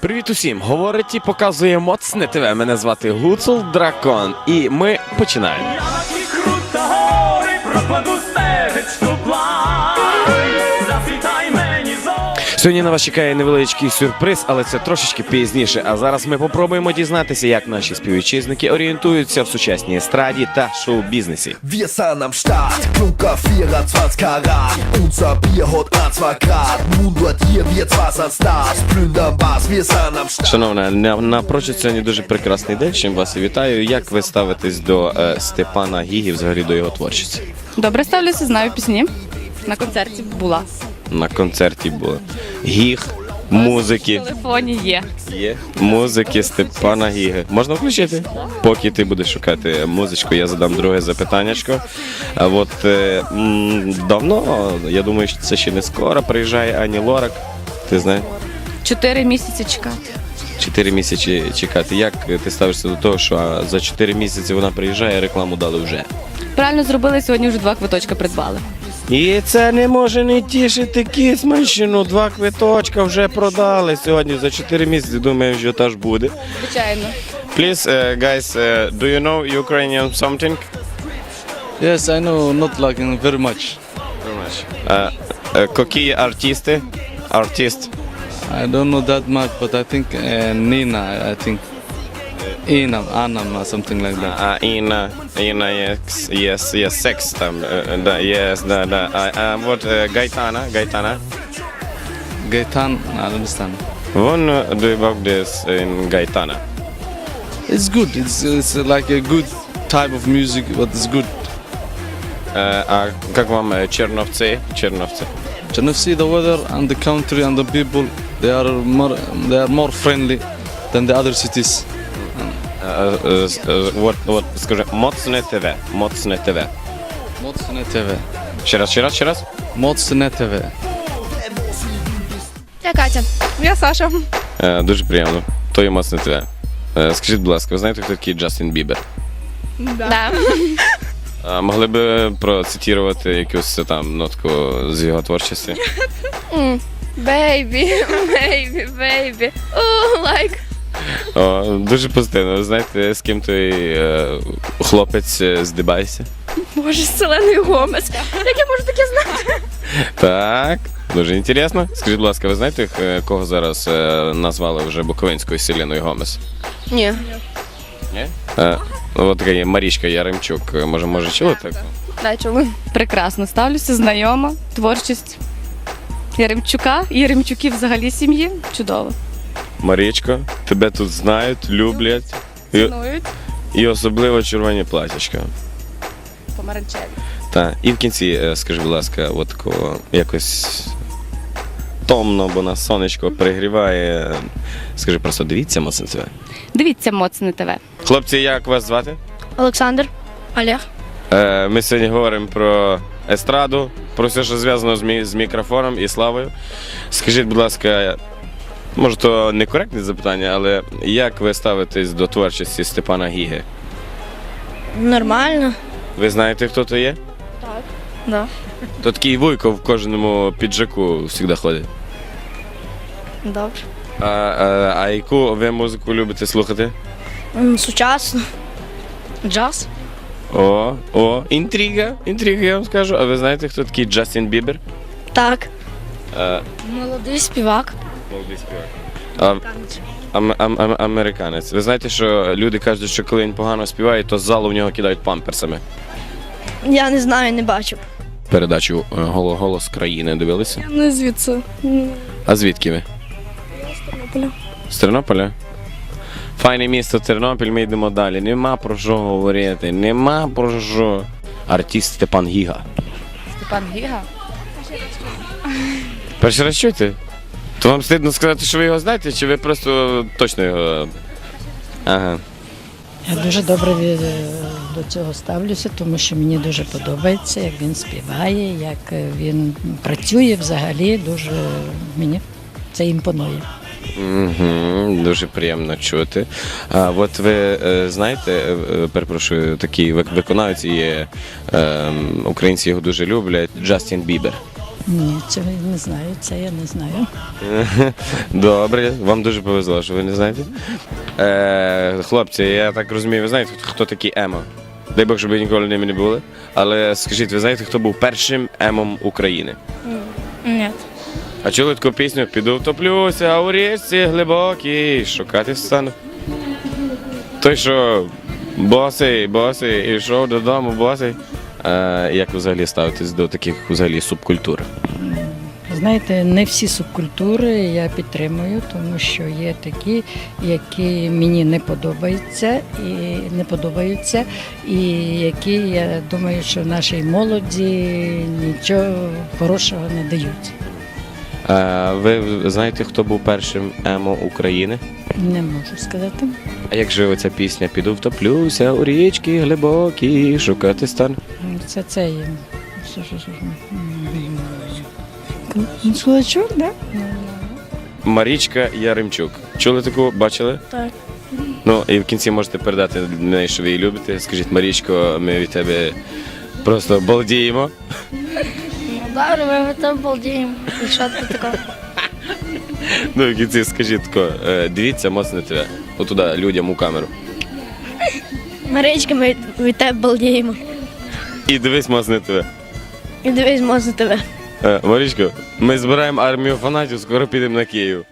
Привіт усім! Говорить і показує моцне ТВ. Мене звати Гуцул Дракон, і ми починаємо. Сьогодні на вас чекає невеличкий сюрприз, але це трошечки пізніше. А зараз ми попробуємо дізнатися, як наші співвітчизники орієнтуються в сучасній естраді та шоу-бізнесі. Wir sind am Start, Klunker 24 Karat Unser Bier hat 1, 2 Grad Mundort hier, wir zwei sind Stars Plündern Bars, wir sind am Start Шановна, на- напрочуд сьогодні дуже прекрасний день. Чим вас і вітаю. Як ви ставитесь до е, Степана Гігі, взагалі до його творчості? Добре ставлюся, знаю пісні. На концерті була. На концерті було гіг, музики. В телефоні є. Є музики Степана Гіги. Можна включити? Поки ти будеш шукати музичку, я задам друге запитаннячко. А от е, м, давно, я думаю, що це ще не скоро. Приїжджає Ані Лорак. Ти знаєш? Чотири місяці чекати. Чотири місяці чекати. Як ти ставишся до того, що а, за чотири місяці вона приїжджає, рекламу дали вже? Правильно зробили, сьогодні вже два квиточка придбали. І це не може не тішити кисманщину. Два квиточка вже продали сьогодні за чотири місяці. Думаю, що теж буде. Звичайно. Please, uh, guys, uh, do you know Ukrainian something? Yes, I know, not like uh, very much. Uh, uh, какие артисты? Артист. I don't know that much, but I think uh, Nina, I think. Inam, Anam, or something like that. А, Інна, Інна, yes, yes, yes, секс там, е, да, yes, да, да. А, а вот е, Гайтана, Гайтана. Gaitan, I don't understand. Вон uh, do about this in Гайтана. It's good. It's it's like a good type of music, but it's good. Е, А как вам е, Черновці? Черновці. Tennessee, the weather and the country and the people, they are more they are more friendly than the other cities. Е, е, е, От, от, скажи, моцне ТВ, моцне ТВ. Motsune TV. Ще раз, ще раз, ще раз. Motsune TV. Я Катя. Я Саша. Е, Дуже приємно. То є моцне ТВ. Е, Скажіть, будь ласка, ви знаєте, хто такий Джастін Бібер? Да. А могли б процитувати якусь там нотку з його творчості? Бейбі, бейбі, бейбі. О, лайк. О, дуже позитивно. Ви знаєте, з ким той е, хлопець е, з Дебайсі? Боже, з Селеною Гомес. Як я можу таке знати? Так, дуже інтересно. Скажіть, будь ласка, ви знаєте, е, кого зараз е, назвали вже Буковинською Селіною Гомес? Ні. Ні? Е, от така є Марічка Яремчук. Е, Може, може, чули так? Дай чули. Прекрасно ставлюся, знайома, творчість. Яремчука, Яремчуків взагалі сім'ї. Чудово. Марічко, тебе тут знають, люблять. І, Цінують. і особливо червоні платячка. Помаранчеві. Так, і в кінці, е, скажи, будь ласка, от такого якось томно, бо нас сонечко пригріває. Скажи, просто дивіться моцне ТВ. Дивіться моцне ТВ. Хлопці, як вас звати? Олександр. Олег. Е, ми сьогодні говоримо про естраду, про все, що зв'язано з, мі- з мікрофоном і славою. Скажіть, будь ласка, може, то некоректне запитання, але як ви ставитесь до творчості Степана Гіги? Нормально. Ви знаєте, хто то є? Так. Да. То такий вуйко в кожному піджаку завжди ходить. Добре. А, а, а яку ви музику любите слухати? Сучасно. Джаз. О, о, інтрига, інтрига, я вам скажу. А ви знаєте, хто такий Джастін Бібер? Так. Е, Молодий співак. Молодий співак. Ам, ам, ам, американець. Ви знаєте, що люди кажуть, що коли він погано співає, то з залу в нього кидають памперсами. Я не знаю, не бачив. Передачу е, «Голо- голос країни дивилися. Не звідси. А звідки ви? З Тернополя? Файне місто Тернопіль, ми йдемо далі. Нема про що говорити, нема про що. Артист Степан Гіга. Степан Гіга. Перший раз чуєте? То вам стидно сказати, що ви його знаєте, чи ви просто точно його. Ага. Я дуже добре від- до цього ставлюся, тому що мені дуже подобається, як він співає, як він працює взагалі. Дуже мені це імпонує. Угу, дуже приємно чути. А от ви е, знаєте, е, е, перепрошую, такий вик- виконавець є, е, українці його дуже люблять, Джастін Бібер. Ні, цього я не знаю, це я не знаю. Добре, вам дуже повезло, що ви не знаєте. Е, хлопці, я так розумію, ви знаєте, хто такі емо? Дай Бог, щоб ви ніколи ними не були. Але скажіть, ви знаєте, хто був першим емом України? Ні. А чули таку пісню Піду втоплюся, а у річці глибокій, шукати стану. Той, що босий, босий, ішов додому, босий. Е, як ви взагалі ставитесь до таких взагалі субкультур? Знаєте, не всі субкультури я підтримую, тому що є такі, які мені не подобаються і не подобаються, і які я думаю, що нашій молоді нічого хорошого не дають. Е, ви знаєте, хто був першим емо України? Не можу сказати. А як же оця пісня Піду втоплюся у річки глибокі, шукати стан. Це це є. Що, що, що, м, да? Марічка Яремчук. Чули таку? Бачили? Так. Ну і в кінці можете передати мені, що ви її любите. Скажіть, Марічко, ми від тебе просто балдіємо. Добре, ми там балдіємо. І що ти таке? Ну в кінці скажіть тако, е, дивіться моцно тебе. Отуда людям у камеру. Маричка, ми від тебе балдіємо. І дивись моцно тебе. І дивись, можна тебе. Е, Марічко, ми збираємо армію фанатів, скоро підемо на Київ.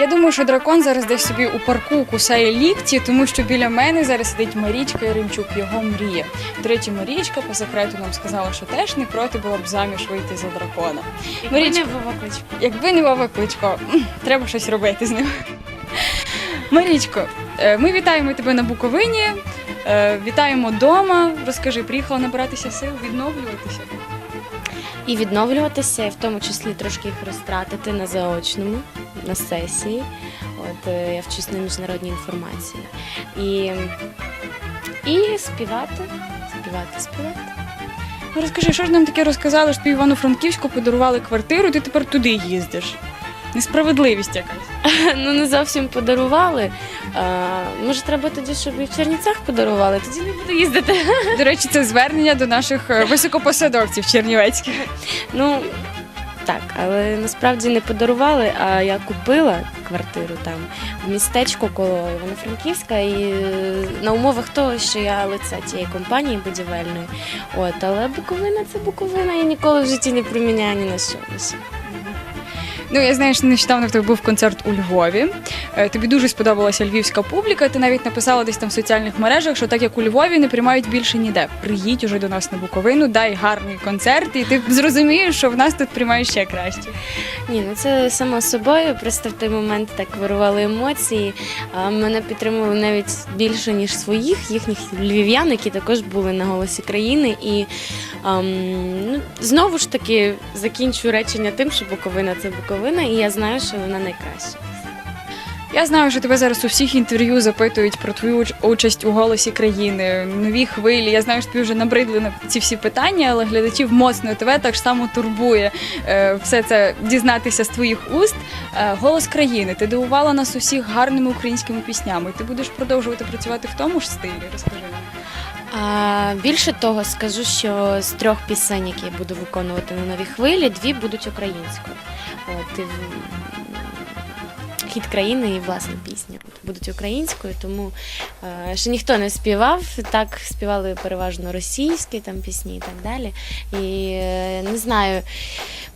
Я думаю, що дракон зараз десь собі у парку кусає лікті, тому що біля мене зараз сидить Марічка Яремчук, його мрія. До речі, Марічка по секрету нам сказала, що теж не проти було б заміж вийти за дракона. Марічка, якби не Вова Кличко, треба щось робити з ним. Марічко, е, ми вітаємо тебе на Буковині. Е, Вітаємо вдома. Розкажи, приїхала набиратися сил, відновлюватися. і відновлюватися, і в тому числі трошки їх розтратити на заочному, на сесії. От е, я вчусь на міжнародній інформації. І, і співати, співати, співати. Ну, Розкажи, що ж нам таке розказали, що в Івано-Франківську подарували квартиру, ти тепер туди їздиш. Несправедливість якась. Ну не зовсім подарували. А, може, треба тоді, щоб і в Чернівцях подарували, тоді не буду їздити. До речі, це звернення до наших е, високопосадовців чернівецьких. Ну так, але насправді не подарували, а я купила квартиру там в містечку коло Івано-Франківська і е, на умовах того, що я лице тієї компанії будівельної. От, але Буковина це Буковина, я ніколи в житті не приміняю ні на що. Ну, я знаю, що нещодавно в тебе був концерт у Львові. Е, Тобі дуже сподобалася львівська публіка. Ти навіть написала десь там в соціальних мережах, що так як у Львові не приймають більше ніде. Приїдь уже до нас на Буковину, дай гарний концерт, і ти зрозумієш, що в нас тут приймають ще краще. Ні, ну це само собою. Просто в той момент так вирували емоції. Мене підтримували навіть більше ніж своїх, їхніх львів'ян, які також були на голосі країни. І ем, ну, знову ж таки закінчую речення тим, що Буковина це Буковина, і я знаю, що вона найкраща. Я знаю, що тебе зараз у всіх інтерв'ю запитують про твою участь у голосі країни, нові хвилі. Я знаю, що тобі вже набридли на ці всі питання, але глядачів моцно тебе так само турбує е, все це дізнатися з твоїх уст. Е, голос країни. Ти дивувала нас усіх гарними українськими піснями. Ти будеш продовжувати працювати в тому ж стилі. Розкажи. А, більше того, скажу, що з трьох пісень, які я буду виконувати на новій хвилі, дві будуть українською. От, і, хід країни і власна пісня будуть українською, тому е, ще ніхто не співав. Так співали переважно російські там пісні і так далі. І е, не знаю.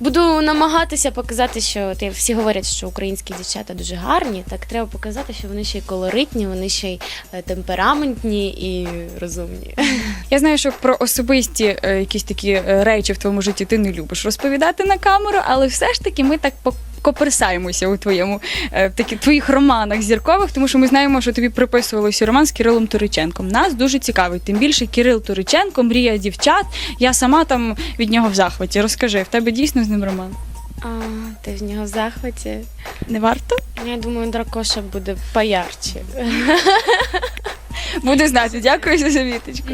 Буду намагатися показати, що от, всі говорять, що українські дівчата дуже гарні. Так треба показати, що вони ще й колоритні, вони ще й е, темпераментні і розумні. Я знаю, що про особисті якісь такі речі в твоєму житті ти не любиш розповідати на камеру, але все ж таки ми так покоперсаємося у твоєму е, в такі твоїх романах зіркових, тому що ми знаємо, що тобі приписувалося роман з Кирилом Туриченком. Нас дуже цікавить. Тим більше Кирил Туриченко, мрія дівчат. Я сама там від нього в захваті. Розкажи, в тебе дійсно з ним роман? А, ти в нього в захваті. Не варто? Я думаю, дракоша буде поярче. Буду знати. Дякую за завіточку.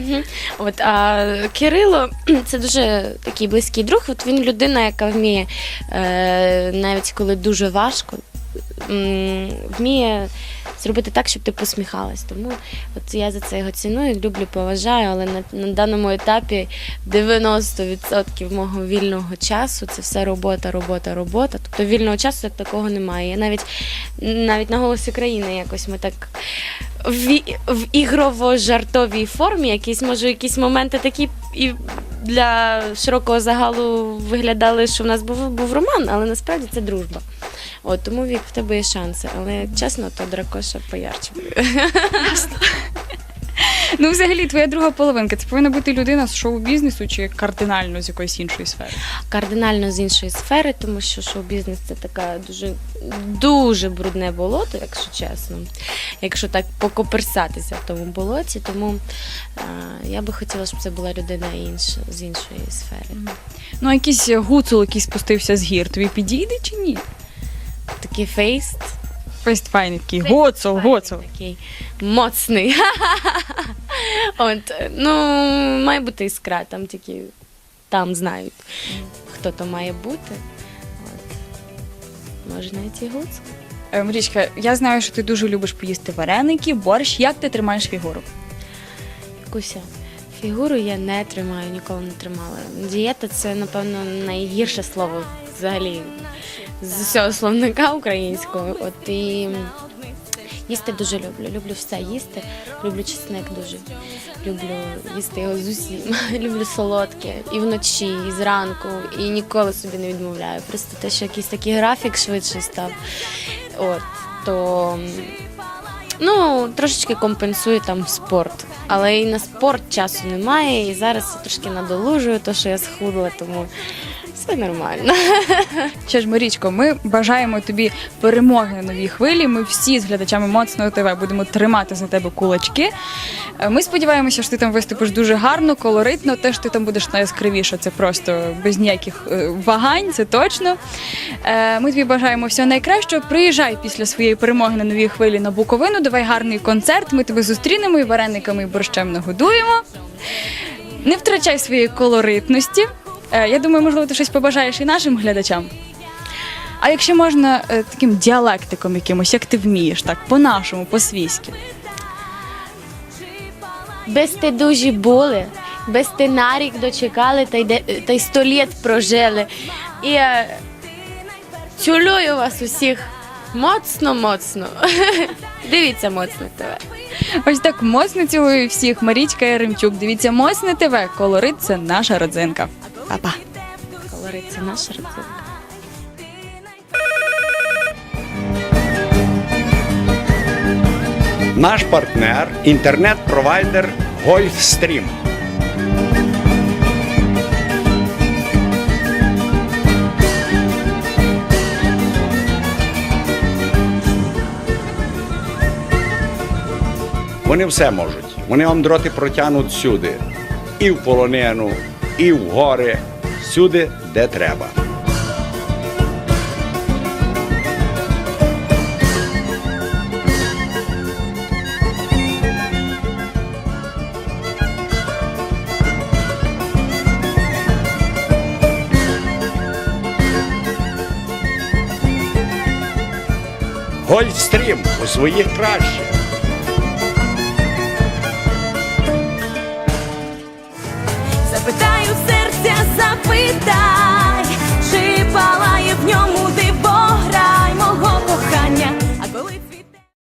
От а Кирило це дуже такий близький друг. От він людина, яка вміє е, навіть коли дуже важко, вміє зробити так, щоб ти посміхалась. Тому от я за це його ціную, люблю, поважаю, але на, на даному етапі 90% мого вільного часу це все робота, робота, робота. Тобто вільного часу як такого немає. Я навіть навіть на голосі країни якось ми так в, в ігрово-жартовій формі, якісь, може, якісь моменти такі і для широкого загалу виглядали, що в нас був, був роман, але насправді це дружба. От, тому вік в тебе є шанси. Але чесно, то дракоша поярче. буде. Ну, взагалі, твоя друга половинка це повинна бути людина з шоу-бізнесу чи кардинально з якоїсь іншої сфери. Кардинально з іншої сфери, тому що шоу-бізнес це така дуже, дуже брудне болото, якщо чесно. Якщо так покоперсатися в тому болоті, тому е, я би хотіла, щоб це була людина інша, з іншої сфери. Ну, а якийсь гуцул, який спустився з гір, тобі підійде чи ні? Такий фейст. Фест файний такий гуцул, гуцул. Такий моцний. От, ну, має бути іскра, там тільки там знають, хто то має бути. От. Може, навіть і гуцул. Е, Марічка, я знаю, що ти дуже любиш поїсти вареники, борщ. Як ти тримаєш фігуру? Куся, фігуру я не тримаю, ніколи не тримала. Дієта це, напевно, найгірше слово взагалі з усього словника українського. От і їсти дуже люблю. Люблю все їсти. Люблю чесник дуже. Люблю їсти його з усім. Люблю солодке і вночі, і зранку, і ніколи собі не відмовляю. Просто те, що якийсь такий графік швидше став. От, то Ну, трошечки компенсую там спорт. Але і на спорт часу немає. І зараз трошки надолужую те, що я схудла, тому все нормально. Що ж, Марічко, ми бажаємо тобі перемоги на новій хвилі. Ми всі з глядачами моцного ТВ будемо тримати за тебе кулачки. Е, Ми сподіваємося, що ти там виступиш дуже гарно, колоритно. Те, що ти там будеш найяскравіше, це просто без ніяких е, вагань, це точно. Е, Ми тобі бажаємо всього найкращого. Приїжджай після своєї перемоги на новій хвилі на Буковину. Давай гарний концерт. Ми тебе зустрінемо і варениками і борщем нагодуємо. Не втрачай своєї колоритності. Е, Я думаю, можливо, ти щось побажаєш і нашим глядачам. А якщо можна е, таким діалектиком якимось, як ти вмієш, так, по-нашому, по-свійськи. Без ти дуже були, без ти на рік дочекали та й, де- та й сто літ прожили. І е, цілую вас усіх моцно, моцно. Дивіться моцно тебе. Ось так моцно цілую всіх. Марічка Яремчук. Дивіться, моцне ТВ. Колорит це наша родзинка. Па-па. Колорит це наша. Наш партнер інтернет-провайдер Гольфстрім. Вони все можуть. Вони вам дроти протягнуть сюди. І в полонину, і в гори, всюди, де треба. Гольфстрім у своїх краще.